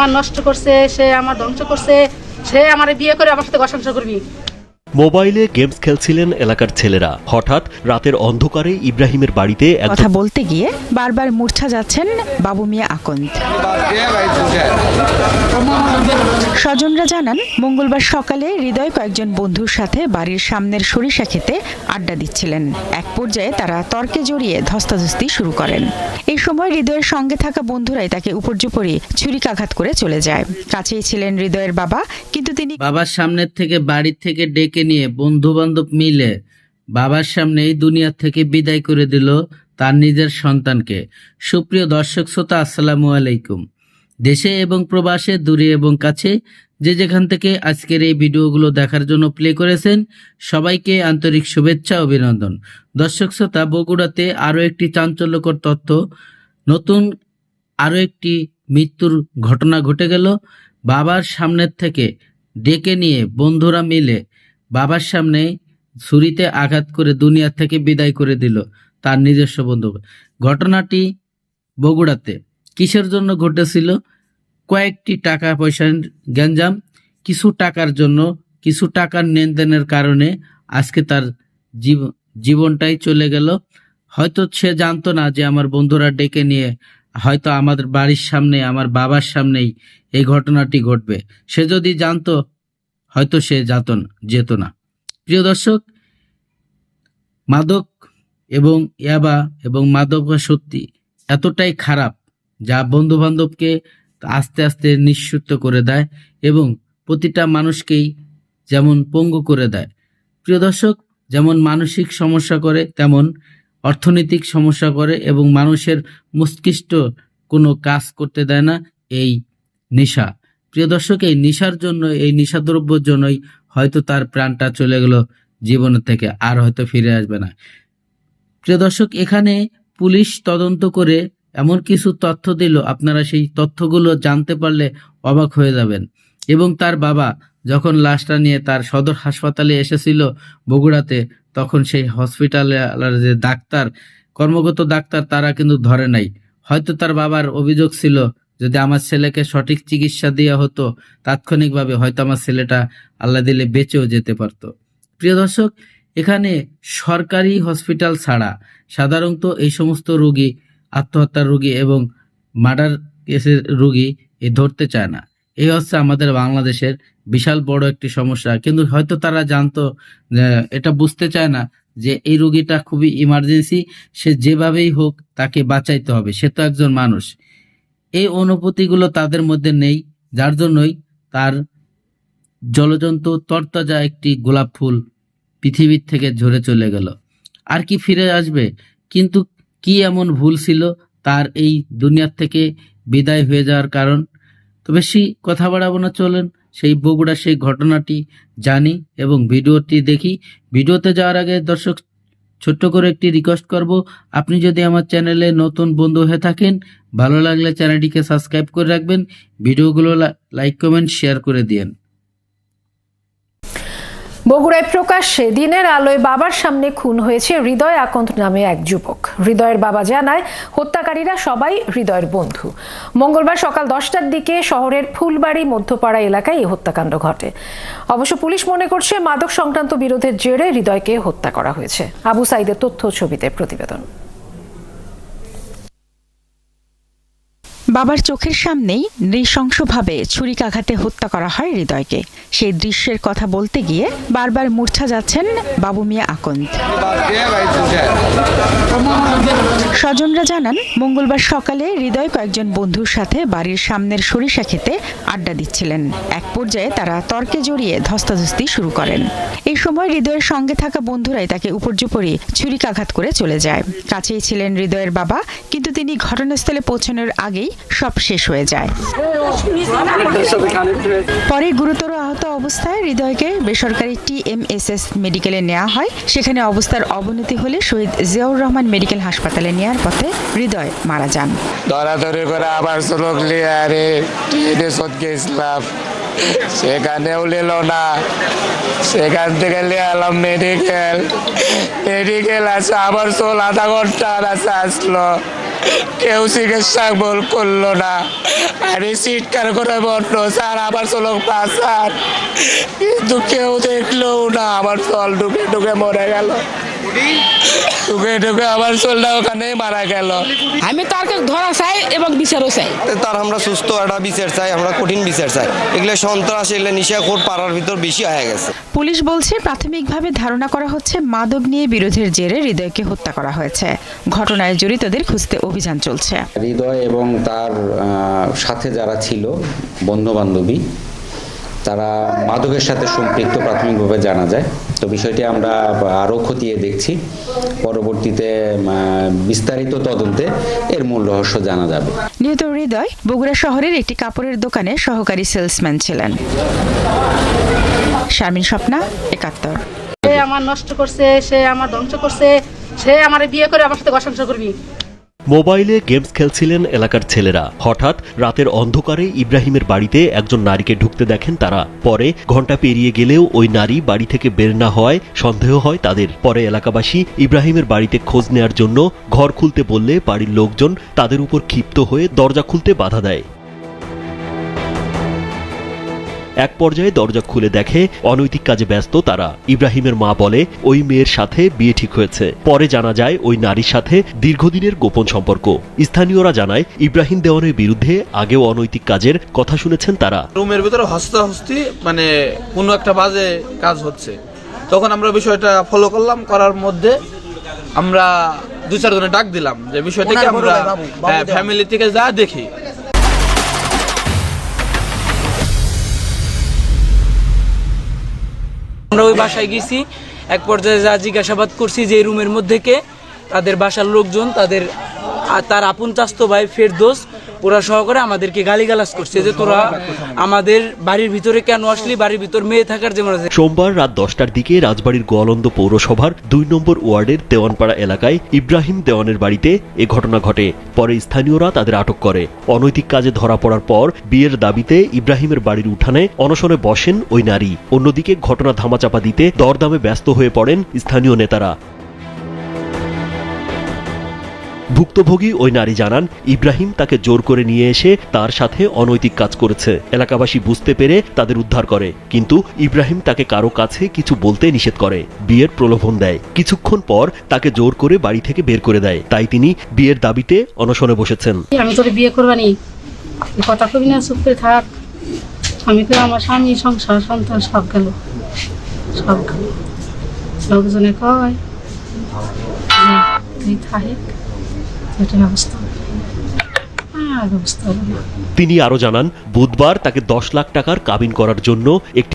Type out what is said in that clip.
আমার নষ্ট করছে সে আমার ধ্বংস করছে সে আমার বিয়ে করে আমার সাথে সংসার করবি। মোবাইলে গেমস খেলছিলেন এলাকার ছেলেরা। হঠাৎ রাতের অন্ধকারে ইব্রাহিমের বাড়িতে এক কথা বলতে গিয়ে বারবার মূর্ছা যাচ্ছেন বাবু মিয়া আকন্দ। স্বজনরা জানান, মঙ্গলবার সকালে হৃদয় কয়েকজন বন্ধুর সাথে বাড়ির সামনের সরিষা খেতে আড্ডা দিচ্ছিলেন। এক পর্যায়ে তারা তর্কে জড়িয়ে ধস্তাধস্তি শুরু করেন। এই সময় হৃদয়ের সঙ্গে থাকা বন্ধুরাই তাকে উপর্যুপরি ছুরিকাঘাত করে চলে যায়। কাছেই ছিলেন হৃদয়ের বাবা, কিন্তু তিনি বাবার সামনের থেকে বাড়ির থেকে ডেকে নিয়ে বন্ধু বান্ধব মিলে বাবার সামনে এই দুনিয়া থেকে বিদায় করে দিল তার নিজের সন্তানকে। সুপ্রিয় দর্শক, শ্রোতা, আসসালামু আলাইকুম। দেশে এবং প্রবাসে, দূরে এবং কাছে, যে যেখান থেকে আজকের এই ভিডিওগুলো দেখার জন্য প্লে করেছেন, সবাইকে আন্তরিক শুভেচ্ছা, অভিনন্দন। দর্শক শ্রোতা, বগুড়াতে আরও একটি চাঞ্চল্যকর তথ্য, নতুন আরও একটি মৃত্যুর ঘটনা ঘটে গেল। বাবার সামনের থেকে ডেকে নিয়ে বন্ধুরা মিলে বাবার সামনে ছুরিতে আঘাত করে দুনিয়া থেকে বিদায় করে দিল তার নিজস্ব বন্ধু। ঘটনাটি বগুড়াতে কিসের জন্য ঘটেছিল? কয়েকটি টাকা পয়সার গ্যাঞ্জাম কিছু টাকার জন্য, কিছু টাকার লেনদেনের কারণে আজকে তার জীব- জীবনটাই চলে গেল। হয়তো সে জানতো না যে আমার বন্ধুরা ডেকে নিয়ে হয়তো আমাদের বাড়ির সামনে, আমার বাবার সামনেই এই ঘটনাটি ঘটবে। সে যদি জানতো, হয়তো সে যেত যেত না। প্রিয় দর্শক, মাদক এবং ইয়াবা এবং মাদক সত্যি এতটাই খারাপ যা বন্ধু বান্ধবকে আস্তে আস্তে নিঃসুপ্ত করে দেয় এবং প্রতিটা মানুষকেই যেমন পঙ্গু করে দেয়। প্রিয় দর্শক, যেমন মানসিক সমস্যা করে, তেমন অর্থনৈতিক সমস্যা করে এবং মানুষের মস্তিষ্ক কোনো কাজ করতে দেয় না, এই নেশা। প্রিয় দর্শক, এই নেশার জন্য, এই নেশাদ্রব্যের জন্যই হয়তো তার প্রাণটা চলে গেল জীবনের থেকে, আর হয়তো ফিরে আসবে না। প্রিয় দর্শক, এখানে পুলিশ তদন্ত করে এমন কিছু তথ্য দিল, আপনারা সেই তথ্যগুলো জানতে পারলে অবাক হয়ে যাবেন। এবং তার বাবা যখন লাশটা নিয়ে তার সদর হাসপাতালে এসেছিল বগুড়াতে, তখন সেই হসপিটালে যে ডাক্তার, কর্মগত ডাক্তার তারা কিন্তু ধরে নাই। হয়তো তার বাবার অভিযোগ ছিল যদি আমার ছেলেকে সঠিক চিকিৎসা দেওয়া হতো, তাৎক্ষণিকভাবে হয়তো আমার ছেলেটা আল্লাহ দিলে বেঁচেও যেতে পারতো। প্রিয় দর্শক, এখানে সরকারি হসপিটাল ছাড়া সাধারণত এই সমস্ত রোগী আত্মহত্যার রোগী এবং মার্ডার কেসের রুগী এ ধরতে চায় না। এই হচ্ছে আমাদের বাংলাদেশের বিশাল বড় একটি সমস্যা। কিন্তু হয়তো তারা জানতো এটা বুঝতে চায় না যে এই রুগীটা খুবই ইমার্জেন্সি সে যেভাবেই হোক তাকে বাঁচাইতে হবে, সে তো একজন মানুষ। এই অনুভূতিগুলো তাদের মধ্যে নেই, যার জন্যই তার জলজন্তু তরতাজা একটি গোলাপ ফুল পৃথিবীর থেকে ঝরে চলে গেল। আর কি ফিরে আসবে? কিন্তু কি এমন ভুল ছিল তার এই দুনিয়ার থেকে বিদায় হয়ে যাওয়ার কারণ? তো বেশি কথা বাড়াবো না, চলেন সেই বগুড়ার সেই ঘটনাটি জানি এবং ভিডিওটি দেখি। ভিডিওতে যাওয়ার আগে দর্শক, ছোট্ট করে একটি রিকোয়েস্ট করব, আপনি যদি আমার চ্যানেলে নতুন বন্ধু হয়ে থাকেন, ভালো লাগলে চ্যানেলটিকে সাবস্ক্রাইব করে রাখবেন, ভিডিওগুলো লাইক কমেন্ট শেয়ার করে দিয়েন। বগুড়ায় প্রকাশ্যে দিনের আলোয় বাবার সামনে খুন হয়েছে হৃদয় আকন্ত নামে এক যুবক। হৃদয়ের বাবা জানায়, হত্যাকারীরা সবাই হৃদয়ের বন্ধু। মঙ্গলবার সকাল দশটার দিকে শহরের ফুলবাড়ি মধ্যপাড়া এলাকায় এই হত্যাকাণ্ড ঘটে। অবশ্য পুলিশ মনে করছে, মাদক সংক্রান্ত বিরোধের জেরে হৃদয়কে হত্যা করা হয়েছে। আবু সাইদের তথ্য ছবিতে প্রতিবেদন। বাবার চোখের সামনেই নৃশংসভাবে ছুরিকাঘাতে হত্যা করা হয় হৃদয়কে। সেই দৃশ্যের কথা বলতে গিয়ে বারবার মূর্ছা যাচ্ছেন বাবু মিয়া আকন্দ। স্বজনরা জানান, মঙ্গলবার সকালে হৃদয় কয়েকজন বন্ধুর সাথে বাড়ির সামনের সরিষা খেতে আড্ডা দিচ্ছিলেন। এক পর্যায়ে তারা তর্কে জড়িয়ে ধস্তাধস্তি শুরু করেন। এই সময় হৃদয়ের সঙ্গে থাকা বন্ধুরাই তাকে উপর্যুপরি ছুরিকাঘাত করে চলে যায়। কাছেই ছিলেন হৃদয়ের বাবা, কিন্তু তিনি ঘটনাস্থলে পৌঁছানোর আগেই সব শেষ হয়ে যায়। পরে গুরুতর আহত অবস্থায় হৃদয়কে বেসরকারি টিএমএসএস মেডিকেলে নেওয়া হয়। সেখানে অবস্থার অবনতি হলে শহীদ জিয়াউর রহমান মেডিকেল হাসপাতালে নেওয়ার পথে হৃদয় মারা যান। ধরাধরি করে আবার নিয়ে আরে ট্রেনে সৎকে ইসলাম সেখানেও নিল না। সেখান থেকে নিয়ে এলাম মেডিকেল মেডিকেল আছে, আবার চল আধা ঘণ্টা আছে, আসলো। কেউ চিকিৎসা বল করল না। আমি চিৎকার করে বন্ধ স্যার, আমার চলক পা স্যার কিন্তু কেউ দেখল না, আমার চল ঢুকে ঢুকে মরে গেল। চলটা ওখানে মারা গেল। আমি তাকে ধরা চাই এবং বিচারও চাই। তার আমরা সুস্থ একটা বিচার চাই আমরা কঠিন বিচার চাই। এগুলো সন্ত্রাস এগুলো নিশাখোর পাড়ার ভিতর বেশি হয়ে গেছে। পুলিশ বলছে প্রাথমিকভাবে ধারণা করা হচ্ছে মাদক নিয়ে বিরোধের জেরে হৃদয়কে হত্যা করা হয়েছে। ঘটনায় জড়িতদের খুঁজতে অভিযান চলছে। হৃদয় এবং তার আহ, সাথে যারা ছিল বন্ধু বান্ধবী তারা মাদকের সাথে সম্পৃক্ত প্রাথমিকভাবে জানা যায়। তো বিষয়টি আমরা আরও খতিয়ে দেখছি। পরবর্তীতে বিস্তারিত তদন্তে এর মূল রহস্য জানা যাবে। নিহত হৃদয় বগুড়া শহরের একটি কাপড়ের দোকানে সহকারী সেলসম্যান ছিলেন। শারমিন স্বপ্না একাত্তর। সে আমার নষ্ট করছে সে আমার ধ্বংস করছে সে আমার বিয়ে করে আমার সাথে সংসার করবি। মোবাইলে গেমস খেলছিলেন এলাকার ছেলেরা। হঠাৎ রাতের অন্ধকারে ইব্রাহিমের বাড়িতে একজন নারীকে ঢুকতে দেখেন তারা। পরে ঘণ্টা পেরিয়ে গেলেও ওই নারী বাড়ি থেকে বের না হওয়ায় সন্দেহ হয় তাদের। পরে এলাকাবাসী ইব্রাহিমের বাড়িতে খোঁজ নেয়ার জন্য ঘর খুলতে বললে বাড়ির লোকজন তাদের উপর ক্ষিপ্ত হয়ে দরজা খুলতে বাধা দেয়। এক পর্যায়ে দরজা খুলে দেখে অনৈতিক কাজে ব্যস্ত তারা। ইব্রাহিমের মা বলে ওই মেয়ের সাথে বিয়ে ঠিক হয়েছে। পরে জানা যায় ওই নারীর সাথে দীর্ঘদিনের গোপন সম্পর্ক। স্থানীয়রা জানায় ইব্রাহিম দেওয়ানের বিরুদ্ধে আগেও অনৈতিক কাজের কথা শুনেছেন তারা। রুমের ভিতরে হস্তাহস্তি মানে কোনো একটা বাজে কাজ হচ্ছে। তখন আমরা বিষয়টা ফলো করলাম করার মধ্যে আমরা দু চারজনে ডাক দিলাম যে বিষয়টাকে আমরা ফ্যামিলি থেকে যা দেখি। আমরা ওই বাসায় গেছি। এক পর্যায়ে যা জিজ্ঞাসাবাদ করছি যে রুমের মধ্যে কে, তাদের বাসার লোকজন, তাদের তার আপন চাস্ত ভাই ফেরদোস ওরা সহকারে আমাদেরকে গালিগালাজ করছে যে তোরা আমাদের বাড়ির ভিতরে কেন আসলি? বাড়ির ভিতর মেয়ে থাকার যেমন আছে। সোমবার রাত দশটার দিকে রাজবাড়ির গোয়ালন্দ পৌরসভার দুই নম্বর ওয়ার্ডের দেওয়ানপাড়া এলাকায় ইব্রাহিম দেওয়ানের বাড়িতে এ ঘটনা ঘটে। পরে স্থানীয়রা তাদের আটক করে। অনৈতিক কাজে ধরা পড়ার পর বিয়ের দাবিতে ইব্রাহিমের বাড়ির উঠানে অনশনে বসেন ওই নারী। অন্যদিকে ঘটনা ধামাচাপা দিতে দরদামে ব্যস্ত হয়ে পড়েন স্থানীয় নেতারা। ভুক্তভোগী ওই নারী জানান, ইব্রাহিম তাকে জোর করে নিয়ে এসে তার সাথে অনৈতিক কাজ করেছে। এলাকাবাসী বুঝতে পেরে তাদের উদ্ধার করে। কিন্তু ইব্রাহিম তাকে কারও কাছে কিছু বলতে নিষেধ করে। বিয়ের প্রলোভন দেয়। কিছুক্ষণ পর তাকে জোর করে বাড়ি থেকে বের করে দেয়। তাই তিনি বিয়ের দাবিতে অনশনে বসেছেন। আমি তোরে বিয়ে করবানি। কথা কবি না, চুপ করে থাক। আমি তো আমার স্বামী, সংসার, সন্তান, সব গেল। সব গেল। লোকজনে কয় থাকে। না তিনি আরও জানান বুধবার তাকে দশ লাখ টাকার কাবিন করার জন্য একটি